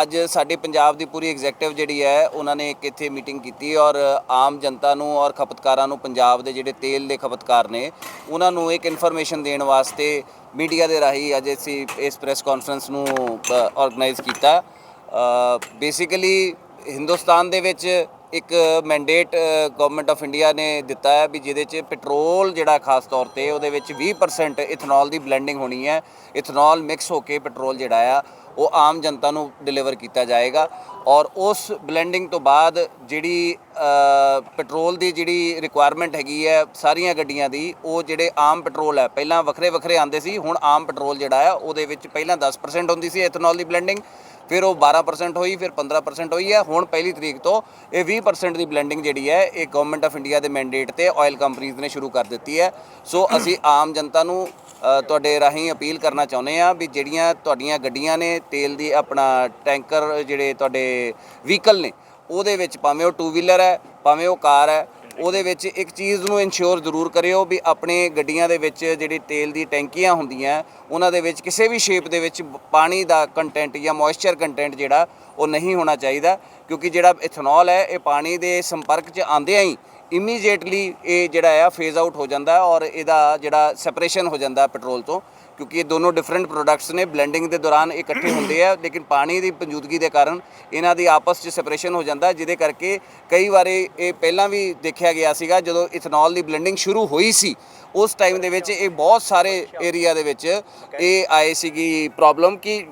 ਅੱਜ ਸਾਡੇ ਪੰਜਾਬ ਦੀ ਪੂਰੀ ਐਗਜ਼ੈਕਟਿਵ ਜਿਹੜੀ ਹੈ, ਉਹਨਾਂ ਨੇ ਇੱਕ ਇੱਥੇ ਮੀਟਿੰਗ ਕੀਤੀ ਔਰ ਆਮ ਜਨਤਾ ਨੂੰ ਔਰ ਖਪਤਕਾਰਾਂ ਨੂੰ ਪੰਜਾਬ ਦੇ ਜਿਹੜੇ ਤੇਲ ਦੇ ਖਪਤਕਾਰ ਨੇ, ਉਹਨਾਂ ਨੂੰ ਇੱਕ ਇਨਫੋਰਮੇਸ਼ਨ ਦੇਣ ਵਾਸਤੇ ਮੀਡੀਆ ਦੇ ਰਾਹੀਂ ਅੱਜ ਅਸੀਂ ਇਸ ਪ੍ਰੈਸ ਕਾਨਫਰੰਸ ਨੂੰ ਆਰਗੇਨਾਈਜ਼ ਕੀਤਾ। ਬੇਸਿਕਲੀ ਹਿੰਦੁਸਤਾਨ ਦੇ ਵਿੱਚ ਇੱਕ ਮੈਂਡੇਟ ਗਵਰਨਮੈਂਟ ਆਫ ਇੰਡੀਆ ਨੇ ਦਿੱਤਾ ਹੈ ਵੀ ਜਿਹਦੇ 'ਚ ਪੈਟਰੋਲ ਜਿਹੜਾ ਖਾਸ ਤੌਰ ਤੇ ਉਹਦੇ ਵਿੱਚ 20% ਇਥਨੋਲ ਦੀ ਬਲੈਂਡਿੰਗ ਹੋਣੀ ਹੈ। ਇਥਨੋਲ ਮਿਕਸ ਹੋ ਕੇ ਪੈਟਰੋਲ ਜਿਹੜਾ ਆ, ਉਹ ਆਮ ਜਨਤਾ ਨੂੰ ਡਿਲੀਵਰ ਕੀਤਾ ਜਾਏਗਾ। ਔਰ ਉਸ ਬਲੈਂਡਿੰਗ ਤੋਂ ਬਾਅਦ ਜਿਹੜੀ ਪੈਟਰੋਲ ਦੀ ਜਿਹੜੀ ਰਿਕੁਆਇਰਮੈਂਟ ਹੈਗੀ ਹੈ, ਸਾਰੀਆਂ ਗੱਡੀਆਂ ਦੀ, ਉਹ ਜਿਹੜੇ ਆਮ ਪੈਟਰੋਲ ਹੈ, ਪਹਿਲਾਂ ਵੱਖਰੇ ਵੱਖਰੇ ਆਉਂਦੇ ਸੀ, ਹੁਣ ਆਮ ਪੈਟਰੋਲ ਜਿਹੜਾ ਆ ਉਹਦੇ ਵਿੱਚ ਪਹਿਲਾਂ 10% ਹੁੰਦੀ ਸੀ ਇਥਨੋਲ ਦੀ ਬਲੈਂਡਿੰਗ ਫਿਰ ਉਹ 12% ਹੋਈ, ਫਿਰ 15% ਹੋਈ ਹੈ, ਹੁਣ ਪਹਿਲੀ ਤਰੀਕ ਤੋਂ ਇਹ 20% ਦੀ ਬਲੈਂਡਿੰਗ ਜਿਹੜੀ ਹੈ, ਇਹ ਗਵਰਨਮੈਂਟ ਆਫ ਇੰਡੀਆ ਦੇ ਮੈਂਡੇਟ ਤੇ ਆਇਲ ਕੰਪਨੀਆਂ ਨੇ ਸ਼ੁਰੂ ਕਰ ਦਿੱਤੀ ਹੈ। ਸੋ ਅਸੀਂ ਆਮ ਜਨਤਾ ਨੂੰ ਤੁਹਾਡੇ ਰਾਹੀਂ ਅਪੀਲ ਕਰਨਾ ਚਾਹੁੰਦੇ ਆ ਵੀ ਜਿਹੜੀਆਂ ਤੁਹਾਡੀਆਂ ਗੱਡੀਆਂ ਨੇ, ਤੇਲ ਦੀ ਆਪਣਾ ਟੈਂਕਰ ਜਿਹੜੇ ਤੁਹਾਡੇ ਵਹੀਕਲ ਨੇ ਉਹਦੇ ਵਿੱਚ ਭਾਵੇਂ ਉਹ ਟੂ ਵੀਲਰ ਹੈ, ਭਾਵੇਂ ਉਹ ਕਾਰ ਹੈ, ਉਹਦੇ ਵਿੱਚ ਇੱਕ ਚੀਜ਼ ਨੂੰ ਇਨਸ਼ੋਰ ਜ਼ਰੂਰ ਕਰਿਓ ਵੀ ਆਪਣੇ ਗੱਡੀਆਂ ਦੇ ਵਿੱਚ ਜਿਹੜੀ ਤੇਲ ਦੀ ਟੈਂਕੀਆਂ ਹੁੰਦੀਆਂ, ਉਹਨਾਂ ਦੇ ਵਿੱਚ ਕਿਸੇ ਵੀ ਸ਼ੇਪ ਦੇ ਵਿੱਚ ਪਾਣੀ ਦਾ ਕੰਟੈਂਟ ਜਾਂ ਮੋਇਸਚਰ ਕੰਟੈਂਟ ਜਿਹੜਾ, ਉਹ ਨਹੀਂ ਹੋਣਾ ਚਾਹੀਦਾ, ਕਿਉਂਕਿ ਜਿਹੜਾ ਇਥਨੋਲ ਹੈ, ਇਹ ਪਾਣੀ ਦੇ ਸੰਪਰਕ 'ਚ ਆਉਂਦਿਆਂ ਹੀ ਇਮੀਡੀਏਟਲੀ ਇਹ ਜਿਹੜਾ ਆ ਫੇਜ਼ ਆਊਟ ਹੋ ਜਾਂਦਾ ਔਰ ਇਹਦਾ ਜਿਹੜਾ ਸੈਪਰੇਸ਼ਨ ਹੋ ਜਾਂਦਾ ਪੈਟਰੋਲ ਤੋਂ, ਕਿਉਂਕਿ ਇਹ ਦੋਨੋਂ ਡਿਫਰੈਂਟ ਪ੍ਰੋਡਕਟਸ ਨੇ। ਬਲੈਂਡਿੰਗ ਦੇ ਦੌਰਾਨ ਇਹ ਇਕੱਠੇ ਹੁੰਦੇ ਆ, ਲੇਕਿਨ ਪਾਣੀ ਦੀ ਪੰਜੂਦਗੀ ਦੇ ਕਾਰਨ ਇਹਨਾਂ ਦੀ ਆਪਸ 'ਚ ਸੈਪਰੇਸ਼ਨ ਹੋ ਜਾਂਦਾ, ਜਿਹਦੇ ਕਰਕੇ ਕਈ ਵਾਰੀ ਇਹ ਪਹਿਲਾਂ ਵੀ ਦੇਖਿਆ ਗਿਆ ਸੀਗਾ, ਜਦੋਂ ਇਥਨੋਲ ਦੀ ਬਲੈਂਡਿੰਗ ਸ਼ੁਰੂ ਹੋਈ ਸੀ, ਉਸ ਟਾਈਮ ਦੇ ਵਿੱਚ ਇਹ ਬਹੁਤ ਸਾਰੇ ਏਰੀਆ ਦੇ ਵਿੱਚ ਇਹ ਆਏ ਸੀਗੀ ਪ੍ਰੋਬਲਮ ਕਿ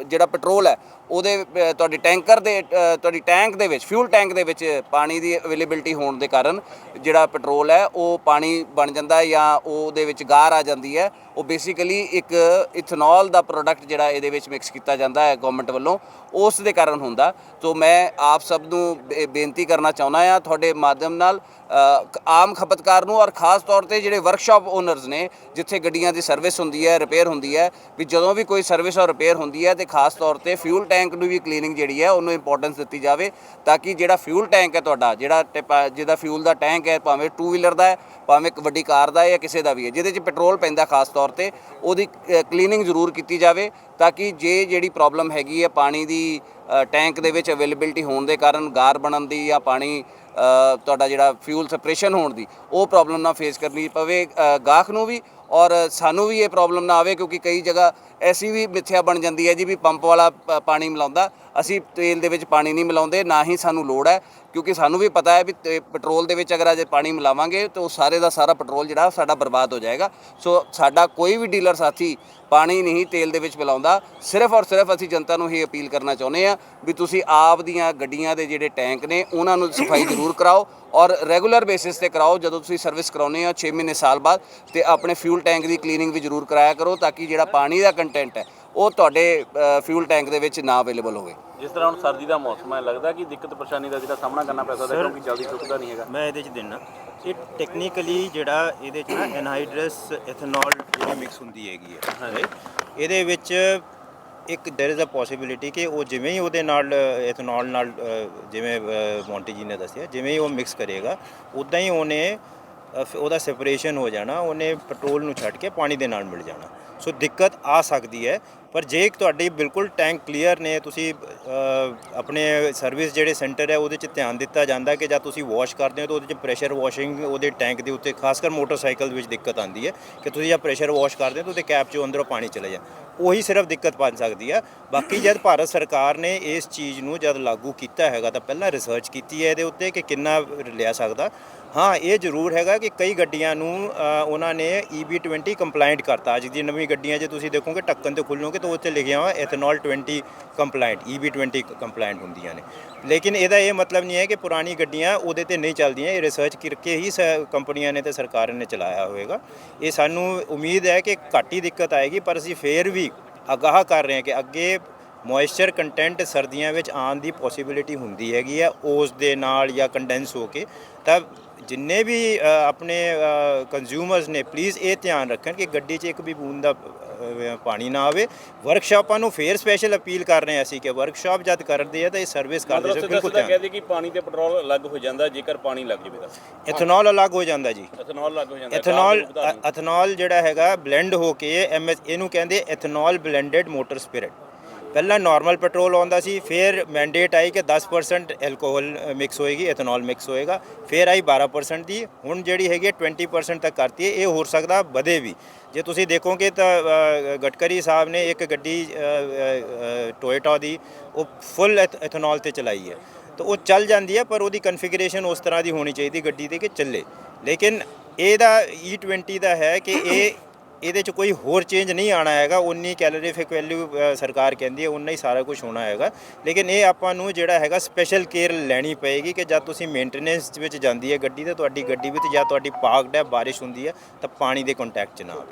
ਜਿਹੜਾ ਪੈਟਰੋਲ ਹੈ ਉਹਦੇ ਤੁਹਾਡੇ ਟੈਂਕਰ ਦੇ ਤੁਹਾਡੀ ਟੈਂਕ ਦੇ ਵਿੱਚ, ਫਿਊਲ ਟੈਂਕ ਦੇ ਵਿੱਚ ਪਾਣੀ ਦੀ ਅਵੇਲੇਬਿਲਟੀ ਹੋਣ ਦੇ ਕਾਰਨ ਜਿਹੜਾ ਪੈਟਰੋਲ ਹੈ, ਉਹ ਪਾਣੀ ਬਣ ਜਾਂਦਾ ਹੈ ਜਾਂ ਉਹਦੇ ਵਿੱਚ ਗਾਰ ਆ ਜਾਂਦੀ ਹੈ। ਉਹ ਬੇਸਿਕਲੀ ਇੱਕ ਇਥਨੋਲ ਦਾ ਪ੍ਰੋਡਕਟ ਜਿਹੜਾ ਇਹਦੇ ਵਿੱਚ ਮਿਕਸ ਕੀਤਾ ਜਾਂਦਾ ਹੈ ਗਵਰਨਮੈਂਟ ਵੱਲੋਂ। ਉਸ ਦੇ ਕਾਰਨ ਹੁੰਦਾ। ਸੋ ਮੈਂ ਆਪ ਸਭ ਨੂੰ ਬੇ- ਬੇਨਤੀ ਕਰਨਾ ਚਾਹੁੰਦਾ ਆ ਤੁਹਾਡੇ ਮਾਧਿਅਮ ਨਾਲ ਆਮ ਖਪਤਕਾਰ ਨੂੰ ਔਰ ਖਾਸ ਤੌਰ ਤੇ ਜਿਹੜੇ ਵਰਕਸ਼ਾਪ ਓਨਰਸ ਨੇ, ਜਿੱਥੇ ਗੱਡੀਆਂ ਦੀ ਸਰਵਿਸ ਹੁੰਦੀ ਹੈ ਰਿਪੇਅਰ ਹੁੰਦੀ ਹੈ, ਵੀ ਜਦੋਂ ਵੀ ਕੋਈ ਸਰਵਿਸ ਔਰ ਰਿਪੇਅਰ ਹੁੰਦੀ ਹੈ ਤੇ ਖਾਸ ਤੌਰ ਤੇ ਫਿਊਲ ਟੈਂਕ ਨੂੰ ਵੀ ਕਲੀਨਿੰਗ ਜਿਹੜੀ ਹੈ, ਉਹਨੂੰ ਇੰਪੋਰਟੈਂਸ ਦਿੱਤੀ ਜਾਵੇ ਤਾਂ ਕਿ ਜਿਹੜਾ ਫਿਊਲ ਟੈਂਕ ਹੈ ਤੁਹਾਡਾ, ਜਿਹੜਾ ਟਿਪ- ਜਿਹਦਾ ਫਿਊਲ ਦਾ ਟੈਂਕ ਹੈ, ਭਾਵੇਂ ਟੂ ਵੀਲਰ ਦਾ ਹੈ, ਭਾਵੇਂ ਇੱਕ ਵੱਡੀ ਕਾਰ ਦਾ ਹੈ ਜਾਂ ਕਿਸੇ ਦਾ ਵੀ ਹੈ, ਜਿਹਦੇ 'ਚ ਪੈਟਰੋਲ ਪੈਂਦਾ ਖਾਸ ਤੌਰ ਤੇ, ਉਹਦੀ ਕਲੀਨਿੰਗ ਜ਼ਰੂਰ ਕੀਤੀ ਜਾਵੇ ਤਾਂ ਕਿ ਜੇ ਜਿਹੜੀ ਪ੍ਰੋਬਲਮ ਹੈਗੀ ਹੈ ਪਾਣੀ ਦੀ ਟੈਂਕ ਦੇ ਵਿੱਚ ਅਵੇਲੇਬਿਲਟੀ ਹੋਣ ਦੇ ਕਾਰਨ ਗਾਰ ਬਣਨ ਦੀ ਜਾਂ ਪਾਣੀ ਤੁਹਾਡਾ ਜਿਹੜਾ ਫਿਊਲ ਸੈਪਰੇਸ਼ਨ ਹੋਣ ਦੀ, ਉਹ ਪ੍ਰੋਬਲਮ ਨਾ ਫੇਸ ਕਰਨੀ ਪਵੇ ਗਾਹਕ ਨੂੰ ਵੀ ਔਰ ਸਾਨੂੰ ਵੀ ਇਹ ਪ੍ਰੋਬਲਮ ਨਾ ਆਵੇ ਕਿਉਂਕਿ ਕਈ ਜਗ੍ਹਾ ਐਸੀ ਵੀ ਮਿੱਥਿਆ ਬਣ ਜਾਂਦੀ ਹੈ ਜੀ ਵੀ ਪੰਪ ਵਾਲਾ ਪ- ਪਾਣੀ ਮਿਲਾਉਂਦਾ। ਅਸੀਂ ਤੇਲ ਦੇ ਵਿੱਚ ਪਾਣੀ ਨਹੀਂ ਮਿਲਾਉਂਦੇ, ਨਾ ਹੀ ਸਾਨੂੰ ਲੋੜ ਹੈ, ਕਿਉਂਕਿ ਸਾਨੂੰ ਵੀ ਪਤਾ ਹੈ ਵੀ ਪੈਟਰੋਲ ਦੇ ਵਿੱਚ ਅਗਰ ਅਜੇ ਪਾਣੀ ਮਿਲਾਵਾਂਗੇ, ਤਾਂ ਉਹ ਸਾਰੇ ਦਾ ਸਾਰਾ ਪੈਟਰੋਲ ਜਿਹੜਾ ਸਾਡਾ ਬਰਬਾਦ ਹੋ ਜਾਏਗਾ। ਸੋ ਸਾਡਾ ਕੋਈ ਵੀ ਡੀਲਰ ਸਾਥੀ ਪਾਣੀ ਨਹੀਂ ਤੇਲ ਦੇ ਵਿੱਚ ਮਿਲਾਉਂਦਾ ਸਿਰਫ ਔਰ ਸਿਰਫ ਅਸੀਂ ਜਨਤਾ ਨੂੰ ਇਹ ਅਪੀਲ ਕਰਨਾ ਚਾਹੁੰਦੇ ਆ ਵੀ ਤੁਸੀਂ ਆਪ ਦੀਆਂ ਗੱਡੀਆਂ ਦੇ ਜਿਹੜੇ ਟੈਂਕ ਨੇ, ਉਹਨਾਂ ਨੂੰ ਸਫ਼ਾਈ ਜ਼ਰੂਰ ਕਰਾਓ ਔਰ ਰੈਗੂਲਰ ਬੇਸਿਸ ਤੇ ਕਰਾਓ, ਜਦੋਂ ਤੁਸੀਂ ਸਰਵਿਸ ਕਰਾਉਨੇ ਆ 6 ਮਹੀਨੇ ਸਾਲ ਬਾਅਦ, ਤੇ ਆਪਣੇ ਫਿਊਲ ਟੈਂਕ ਦੀ ਕਲੀਨਿੰਗ ਵੀ ਜ਼ਰੂਰ ਕਰਾਇਆ ਕਰੋ, ਤਾਂ ਕਿ ਜਿਹੜਾ ਪਾਣੀ ਦਾ ਕੰਟੈਂਟ ਹੈ, ਉਹ ਤੁਹਾਡੇ ਫਿਊਲ ਟੈਂਕ ਦੇ ਵਿੱਚ ਨਾ ਅਵੇਲੇਬਲ ਹੋਵੇ। ਜਿਸ ਤਰ੍ਹਾਂ ਹੁਣ ਸਰਦੀ ਦਾ ਮੌਸਮ ਹੈ ਲੱਗਦਾ ਕਿ ਦਿੱਕਤ ਪਰੇਸ਼ਾਨੀ ਦਾ ਜਿਹੜਾ ਸਾਹਮਣਾ ਕਰਨਾ ਪੈ ਸਕਦਾ ਕਿਉਂਕਿ ਜਲਦੀ ਸੁੱਕਦਾ ਨਹੀਂ ਹੈਗਾ ਮੈਂ ਇਹਦੇ ਚ ਦੇਣਾ ਇਹ ਟੈਕਨੀਕਲੀ ਜਿਹੜਾ ਇਹਦੇ ਚ ਨਾ ਐਨਹਾਈਡਰਸ ਇਥਨੋਲ ਜਿਹੜੀ ਮਿਕਸ ਹੁੰਦੀ ਹੈਗੀ ਹੈ ਹਾਂਜੀ ਇਹਦੇ ਵਿੱਚ ਇੱਕ देयर इज ਅ ਪੋਸਿਬਿਲਿਟੀ ਕਿ ਉਹ ਜਿਵੇਂ ਹੀ ਉਹਦੇ ਨਾਲ ਇਥਨੋਲ ਨਾਲ ਅ, ਜਿਵੇਂ ਅ, ਮੌਂਟੀ ਜੀ ਨੇ ਦੱਸਿਆ ਜਿਵੇਂ ਹੀ ਉਹ ਮਿਕਸ ਕਰੇਗਾ ਉਦਾਂ ਹੀ ਉਹਨੇ ਅ, ਫਿਰ ਉਹਦਾ ਸੈਪਰੇਸ਼ਨ ਹੋ ਜਾਣਾ ਉਹਨੇ ਪੈਟਰੋਲ ਨੂੰ ਛੱਡ ਕੇ ਪਾਣੀ ਦੇ ਨਾਲ ਮਿਲ ਜਾਣਾ ਸੋ ਦਿੱਕਤ ਆ ਸਕਦੀ ਹੈ ਪਰ ਜੇ ਤੁਹਾਡੀ ਬਿਲਕੁਲ ਟੈਂਕ ਕਲੀਅਰ ਨੇ, ਤੁਸੀਂ ਆਪਣੇ ਸਰਵਿਸ ਜਿਹੜੇ ਸੈਂਟਰ ਹੈ ਉਹਦੇ 'ਚ ਧਿਆਨ ਦਿੱਤਾ ਜਾਂਦਾ ਕਿ ਜਾਂ ਤੁਸੀਂ ਵਾਸ਼ ਕਰਦੇ ਹੋ ਤਾਂ ਉਹਦੇ 'ਚ ਪ੍ਰੈਸ਼ਰ ਵਾਸ਼ਿੰਗ ਉਹਦੇ ਟੈਂਕ ਦੇ ਉੱਤੇ ਖਾਸ ਕਰ ਮੋਟਰਸਾਈਕਲ ਵਿੱਚ ਦਿੱਕਤ ਆਉਂਦੀ ਹੈ ਕਿ ਤੁਸੀਂ ਜਾਂ ਪ੍ਰੈਸ਼ਰ ਵਾਸ਼ ਕਰਦੇ ਹੋ ਤਾਂ ਉਹਦੇ ਕੈਪ 'ਚੋਂ ਅੰਦਰੋਂ ਪਾਣੀ ਚਲੇ ਜਾ ਉਹੀ ਸਿਰਫ ਦਿੱਕਤ ਬਣ ਸਕਦੀ ਆ। ਬਾਕੀ ਜਦ ਭਾਰਤ ਸਰਕਾਰ ਨੇ ਇਸ ਚੀਜ਼ ਨੂੰ ਜਦ ਲਾਗੂ ਕੀਤਾ ਹੈਗਾ ਤਾਂ ਪਹਿਲਾਂ ਰਿਸਰਚ ਕੀਤੀ ਹੈ ਇਹਦੇ ਉੱਤੇ ਕਿ ਕਿੰਨਾ ਲਿਆ ਸਕਦਾ। ਹਾਂ, ਇਹ ਜ਼ਰੂਰ ਹੈਗਾ ਕਿ ਕਈ ਗੱਡੀਆਂ ਨੂੰ ਉਹਨਾਂ ਨੇ EB20 ਕੰਪਲਾਈਂਟ ਕਰਤਾ। ਅੱਜ ਦੀ ਨਵੀਂ ਗੱਡੀਆਂ ਜੇ ਤੁਸੀਂ ਦੇਖੋਗੇ, ਢੱਕਣ ਤੇ ਖੁੱਲੋਗੇ ਤਾਂ ਉੱਤੇ ਲਿਖਿਆ ਹੋਇਆ ਇਥਨੋਲ 20 ਕੰਪਲਾਈਂਟ EB20 ਕੰਪਲਾਈਂਟ ਹੁੰਦੀਆਂ ਨੇ। ਲੇਕਿਨ ਇਹਦਾ ਇਹ ਮਤਲਬ ਨਹੀਂ ਹੈ ਕਿ ਪੁਰਾਣੀ ਗੱਡੀਆਂ ਉਹਦੇ ਤੇ ਨਹੀਂ ਚੱਲਦੀਆਂ। ਇਹ ਰਿਸਰਚ ਕਰਕੇ ਹੀ ਸ- ਕੰਪਨੀਆਂ ਨੇ ਤੇ ਸਰਕਾਰ ਨੇ ਚਲਾਇਆ ਹੋਵੇਗਾ ਇਹ ਸਾਨੂੰ ਉਮੀਦ ਹੈ ਕਿ ਘੱਟ ਹੀ ਦਿੱਕਤ ਆਏਗੀ, ਪਰ ਅਸੀਂ ਫੇਰ ਵੀ ਆਗਾਹ ਕਰ ਰਹੇ ਹਾਂ ਕਿ ਅੱਗੇ ਮੋਇਸਚਰ ਕੰਟੈਂਟ ਸਰਦੀਆਂ ਵਿੱਚ ਆਉਣ ਦੀ ਪੋਸਿਬਿਲਿਟੀ ਹੁੰਦੀ ਹੈਗੀ ਆ, ਉਸ ਦੇ ਨਾਲ ਜਾਂ ਕੰਡੈਂਸ ਹੋ ਕੇ, ਤਾਂ ਜਿੰਨੇ ਵੀ ਆਪਣੇ ਕੰਜ਼ਿਊਮਰਸ ਨੇ ਪਲੀਜ਼ ਇਹ ਧਿਆਨ ਰੱਖਣ ਕਿ ਗੱਡੀ 'ਚ ਇੱਕ ਵੀ ਬੂੰਦ ਦਾ ਪਾਣੀ ਨਾ ਆਵੇ। ਵਰਕਸ਼ਾਪਾਂ ਨੂੰ ਫੇਰ ਸਪੈਸ਼ਲ ਅਪੀਲ ਕਰ ਰਹੇ ਅਸੀਂ ਕਿ ਵਰਕਸ਼ਾਪ ਜਦ ਕਰਦੇ ਆ ਤਾਂ ਇਹ ਸਰਵਿਸ ਕਰਦੇ ਸੋ ਬਿਲਕੁਲ ਧਿਆਨ ਕਹਦੇ ਕਿ ਪਾਣੀ ਤੇ ਪੈਟਰੋਲ ਅਲੱਗ ਹੋ ਜਾਂਦਾ ਜੇਕਰ ਪਾਣੀ ਲੱਗ ਜਾਵੇ ਤਾਂ। ਇਥਨੋਲ ਅਲੱਗ ਹੋ ਜਾਂਦਾ ਜੀ। ਇਥਨੋਲ ਅਲੱਗ ਹੋ ਜਾਂਦਾ ਇਥਨੋਲ ਇਥਨੋਲ ਜਿਹੜਾ ਹੈਗਾ ਬਲੈਂਡ ਹੋ ਕੇ MS ਇਹਨੂੰ ਕਹਿੰਦੇ ਇਥਨੋਲ ਬਲੈਂਡਡ ਮੋਟਰ ਸਪਿਰਿਟ ਪਹਿਲਾਂ ਨਾਰਮਲ ਪੈਟਰੋਲ ਆਉਂਦਾ ਸੀ ਫਿਰ ਮੈਂਡੇਟ ਆਈ ਕਿ 10% ਐਲਕੋਹਲ ਮਿਕਸ ਹੋਏਗੀ ਇਥਨੋਲ ਮਿਕਸ ਹੋਏਗਾ ਫਿਰ ਆਈ 12% ਦੀ ਹੁਣ ਜਿਹੜੀ ਹੈਗੀ ਹੈ 20% ਤੱਕ ਕਰਤੀ ਹੈ ਇਹ ਹੋ ਸਕਦਾ ਵਧੇ ਵੀ। ਜੇ ਤੁਸੀਂ ਦੇਖੋਗੇ ਤਾਂ ਅ, ਗਡਕਰੀ ਸਾਹਿਬ ਨੇ ਇੱਕ ਗੱਡੀ ਟੋਇਟਾ ਦੀ ਉਹ ਫੁੱਲ ਇਥਨੋਲ ਤੇ ਚਲਾਈ ਹੈ। ਤਾਂ ਉਹ ਚੱਲ ਜਾਂਦੀ ਹੈ ਪਰ ਉਹਦੀ ਕਨਫੀਗਰੇਸ਼ਨ ਉਸ ਤਰ੍ਹਾਂ ਦੀ ਹੋਣੀ ਚਾਹੀਦੀ ਗੱਡੀ ਦੀ ਕਿ ਚੱਲੇ। ਲੇਕਿਨ ਇਹਦਾ E20 ਦਾ ਹੈ ਕਿ ਇਹ ਇਹਦੇ ਚ ਕੋਈ ਹੋਰ ਚੇਂਜ ਨਹੀਂ ਆਣਾ ਹੈਗਾ। ਉਨੀ ਕੈਲੋਰੀ ਕੈਲੋਰੀਫਿਕ ਵੈਲਿਊ ਸਰਕਾਰ ਕਹਿੰਦੀ ਹੈ, ਉਨਾ ਹੀ ਸਾਰਾ ਕੁਝ ਹੋਣਾ ਹੈਗਾ। ਲੇਕਿਨ ਇਹ ਆਪਾਂ ਨੂੰ ਜਿਹੜਾ ਹੈਗਾ ਸਪੈਸ਼ਲ ਕੇਅਰ ਲੈਣੀ ਪਏਗੀ ਕਿ ਜਦ ਤੁਸੀਂ ਮੇਨਟੇਨੈਂਸ ਵਿੱਚ ਜਾਂਦੀ ਹੈ ਗੱਡੀ ਤੇ, ਤੁਹਾਡੀ ਗੱਡੀ ਵਿੱਚ ਜਾਂ ਤੁਹਾਡੀ ਪਾਰਕਡ ਹੈ, ਬਾਰਿਸ਼ ਹੁੰਦੀ ਹੈ, ਤਾਂ ਪਾਣੀ ਦੇ ਕੰਟੈਕਟ ਚ ਨਾ ਆਵੇ